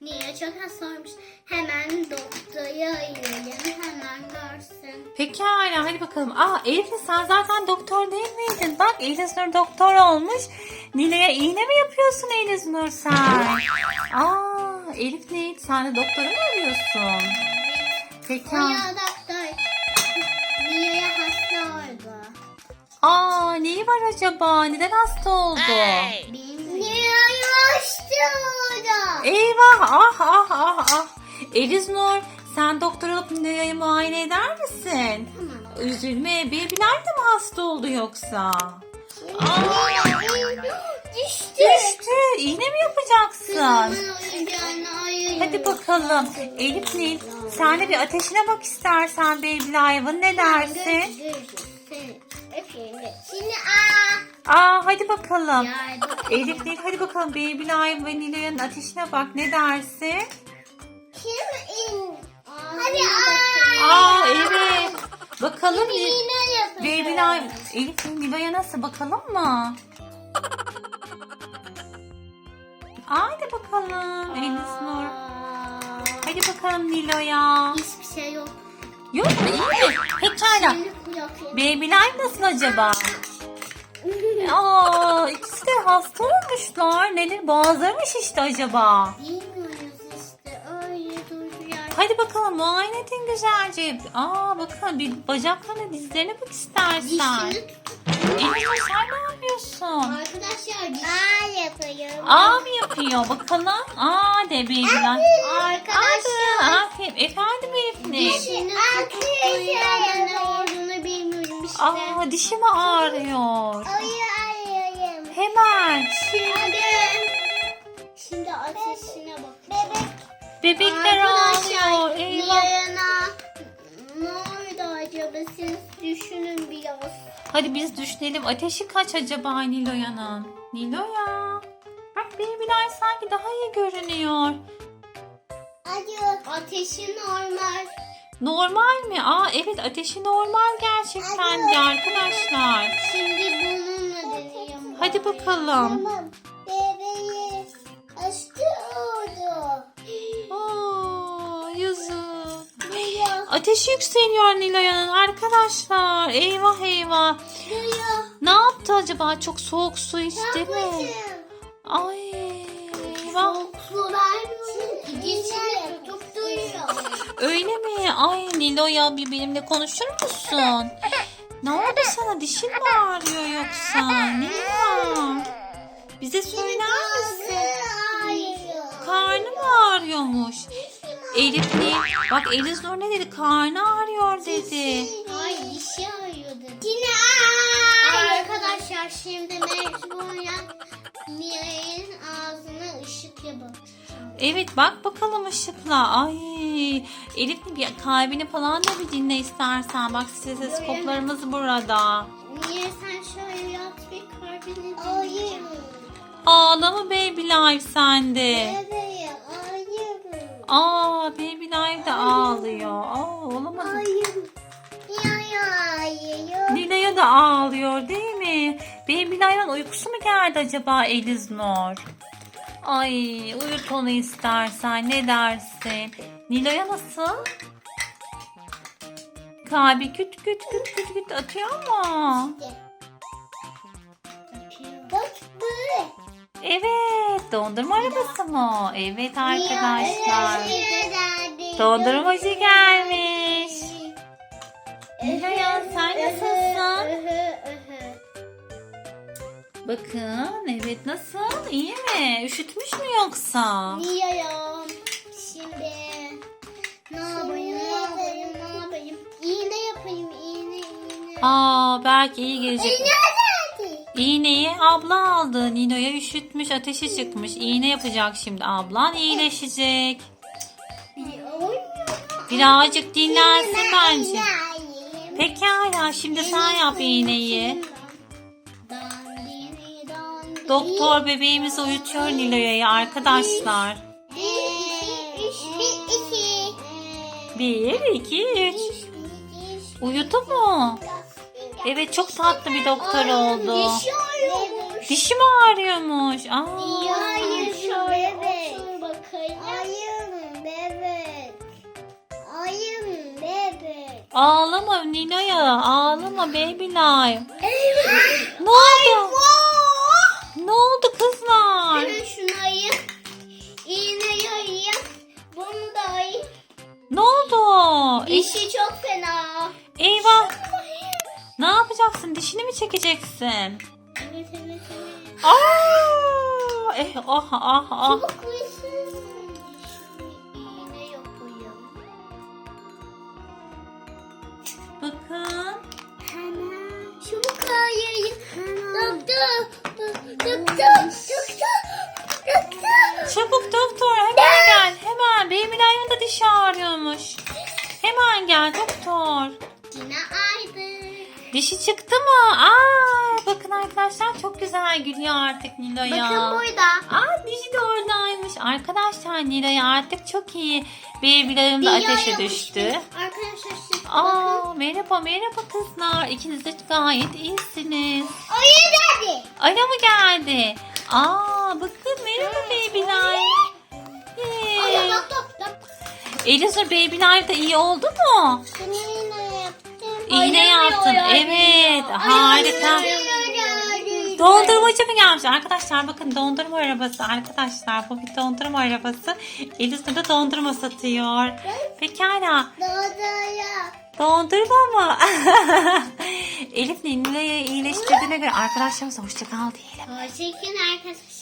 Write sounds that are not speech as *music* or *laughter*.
Niye çok hastaymış? Hemen doktora arayalım. Hemen görsün. Pekala hadi bakalım. Aa Elif sen zaten doktor değil miydin? Bak Elif Nur doktor olmuş. Nile'ye iğne mi yapıyorsun Elif Nur sen? Aa Elif ne? Sen de doktoru mu arıyorsun? Pekala. Ya doktor. Niye hasta oldu? Aa neyi var acaba? Neden hasta oldu? Bilmiyorum. Oldu? Eyvah ah ah ah ah. Eliz Nur sen doktor olup Nilay'ı muayene eder misin? Tamam. Üzülme bebeler de mi hasta oldu yoksa? Düştü. Düştü. İğne mi yapacaksın? Hadi bakalım. Elif Nil sen de bir ateşine bak istersen Baby Live'ın ne dersin? Şimdi aa. Aa hadi bakalım. Elif Nil hadi bakalım Baby Live ve Nilay'ın ateşine bak ne dersin? Kim in? Hadi aa. Aa evet. Bakalım Nil- İğne yapacağım. Baby Live Elif Nil Nilay'a nasıl bakalım mı? Hadi bakalım Elif Nur. Hadi bakalım Nilo'ya. Hiçbir şey yok. Yok mu? İyi mi? Pekala. Şimdi kulak Baby Live nasıl acaba? Aa, ikisi de hasta olmuşlar. Neler boğazları mı şişti acaba? Bilmiyoruz işte öyle duruyor. Hadi bakalım muayene edin güzelce. Aa bakın bir bacaklarına dizlerine bak istersen. Dişini. Elif sen ne yapıyorsun? Arkadaşlar diş. Aa yapıyorum. Aa mı yapıyor bakalım? Aa de Baby Live. Arkadaşlar. Aferin. Efendim Elif ne? Dişini tutup olduğunu bilmiyorum işte. Aa dişim ağrıyor. Ayı arıyorum. Hemen. Hadi. Şimdi ateşine bak. Bebek. Bebekler ağlıyor. Eyvah. Niyana. Ne oldu acaba siz düşünün biraz. Hadi biz düşünelim. Ateşi kaç acaba Nilo'yanın? Nilo'ya. Bak Baby Live sanki daha iyi görünüyor. Hadi. Ateşi normal. Normal mi? Aa evet ateşi normal gerçekten de arkadaşlar. Şimdi bununla deneyeyim. Hadi bakalım. Bebeği hasta oldu. Aa. Duyuyor. Ateşi yükseliyor Nilo'yanın arkadaşlar. Eyvah eyvah. Duyuyor. Ne yaptı acaba? Çok soğuk su içti mi? Ay eyvah. Soğuk tutup duyuyor. Öyle mi? Ay Nilo'ya bir benimle konuşur musun? Ne oldu sana? Dişin mi ağrıyor yoksa? Var? Bize söyler misin? Karnı mı ağrıyormuş? Elif ne? Bak Eliz Nur ne dedi? Karnı ağrıyor dedi. Ay dişi ağrıyordu. Yine Arkadaşlar şimdi mecburen Miray'ın ağzına ışık yapacağım. Evet bak bakalım ışıkla. Ay Elif bir kalbini falan da bir dinle istersen. Bak stetoskoplarımız burada. Niye sen şöyle yat bir kalbini Hayır. Ağlama Baby Life sende. Hayır. Aa Baby Life de ağlıyor. Aa olamadı. Hayır. Ya ya hayır. Nilay'a da ağlıyor değil mi? Baby Life'ın uykusu mu geldi acaba Eliz Nur? Ay uyut onu istersen ne dersin? Nilay'a nasıl? Kalbi küt küt küt küt küt atıyor mu? Evet dondurma arabası mı? Evet arkadaşlar. Dondurmacı gelmiş. Nilay sen nasılsın? Bakın evet nasıl? İyi mi? Üşütmüş mü yoksa? Niye'yim. Şimdi ne yapayım, ne yapayım, ne yapayım? İğne yapayım, iğne, iğne. Aa belki iyi gelecek. nerede? İğneyi abla aldı. Nino'ya üşütmüş ateşi çıkmış. İğne yapacak şimdi ablan iyileşecek. Birazcık dinlensin bence. Pekala şimdi sen yap iğneyi. Doktor bebeğimizi uyutuyor Nilo'ya arkadaşlar. Bir, iki, üç. Uyudu mu? Evet çok tatlı bir doktor oldu. Dişi mi ağrıyormuş? Aa. Hayır şöyle bakayım. Ayım bebek. Ayım bebek. Ağlama Nilo'ya. Ağlama baby. Eyvah. Ne oldu? Ne oldu kızlar? Hemen şunu ayım. İğneyi ayım. Bunu da ayım. Ne oldu? Dişi çok fena. eyvah. Ne yapacaksın? Dişini mi çekeceksin? Evet evet evet. Aa! Eh, ah ah ah. Uyusun. Şunu iğne yapayım. Bakın. Hemen. Çabuk ayayım. Doktor. Doktor. Doktor. Doktor. Çabuk doktor hemen gel. Hemen. Baby Lion'un da dişi ağrıyormuş. Hemen gel doktor. Yine aydı. Dişi çıktı mı? Aa, bakın arkadaşlar çok güzel gülüyor artık Nilo'ya. Bakın burada. Aa dişi de oradaymış. Arkadaşlar Nilo'ya artık çok iyi. Baby Lion da ateşe düştü. Arkadaşlar siz. Aa merhaba merhaba kızlar. İkiniz de gayet iyisiniz. Ayı geldi. Aya mı geldi? Aa bakın merhaba Baby Lion. Ayı Yay. bak bak. Elisa Baby da iyi oldu mu? Şunu yine yaptım. İğne yaptın. Evet harika. Dondurmacı mı gelmiş? Arkadaşlar bakın dondurma arabası. Arkadaşlar bu bir dondurma arabası. Elisa da dondurma satıyor. Pekala. Dodaya. Dondurma mı? *laughs* Elif Nilo'yu iyileştirdiğine göre arkadaşlarımıza hoşça kal diyelim. Hoşçakalın arkadaşlar.